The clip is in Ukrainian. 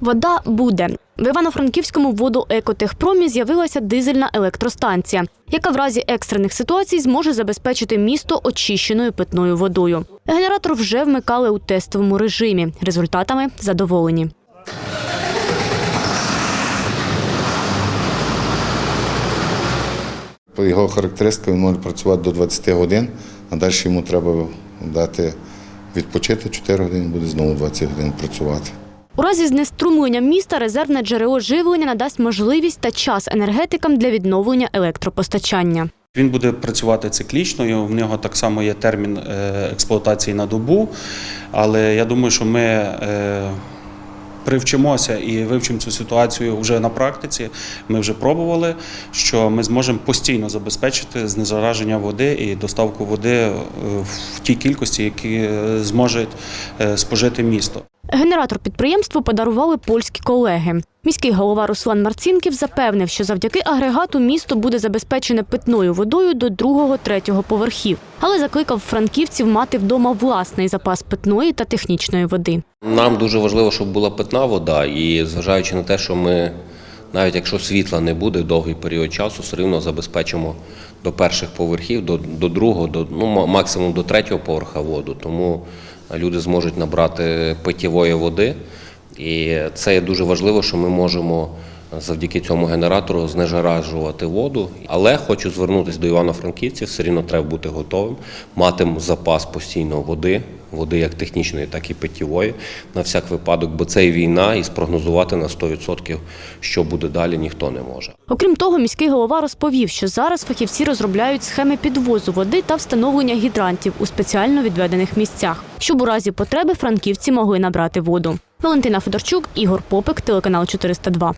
Вода буде. В Івано-Франківському водоекотехпромі з'явилася дизельна електростанція, яка в разі екстрених ситуацій зможе забезпечити місто очищеною питною водою. Генератор вже вмикали у тестовому режимі. Результатами задоволені. По його характеристикам він може працювати до 20 годин, а далі йому треба дати відпочити 4 години, буде знову 20 годин працювати. У разі знеструмлення міста резервне джерело живлення надасть можливість та час енергетикам для відновлення електропостачання. Він буде працювати циклічно, і в нього так само є термін е, експлуатації на добу. Але я думаю, що ми е, привчимося і вивчимо цю ситуацію вже на практиці. Ми вже пробували, що ми зможемо постійно забезпечити знезараження води і доставку води е, в тій кількості, які е, зможе е, спожити місто. Генератор підприємству подарували польські колеги. Міський голова Руслан Марцінків запевнив, що завдяки агрегату місто буде забезпечене питною водою до другого-третього поверхів, але закликав франківців мати вдома власний запас питної та технічної води. Нам дуже важливо, щоб була питна вода, і зважаючи на те, що ми, навіть якщо світла не буде довгий період часу, все рівно забезпечимо до перших поверхів, до, до другого, до, ну, максимум до третього поверха воду. Тому люди зможуть набрати питєвої води. І це є дуже важливо, що ми можемо завдяки цьому генератору знежаражувати воду. Але хочу звернутися до Івано-Франківців, все рівно треба бути готовим, мати запас постійно води, води як технічної, так і питєвої, на всяк випадок, бо це і війна, і спрогнозувати на 100%, що буде далі, ніхто не може. Окрім того, міський голова розповів, що зараз фахівці розробляють схеми підвозу води та встановлення гідрантів у спеціально відведених місцях, щоб у разі потреби франківці могли набрати воду. Валентина Федорчук, Ігор Попик, телеканал 402.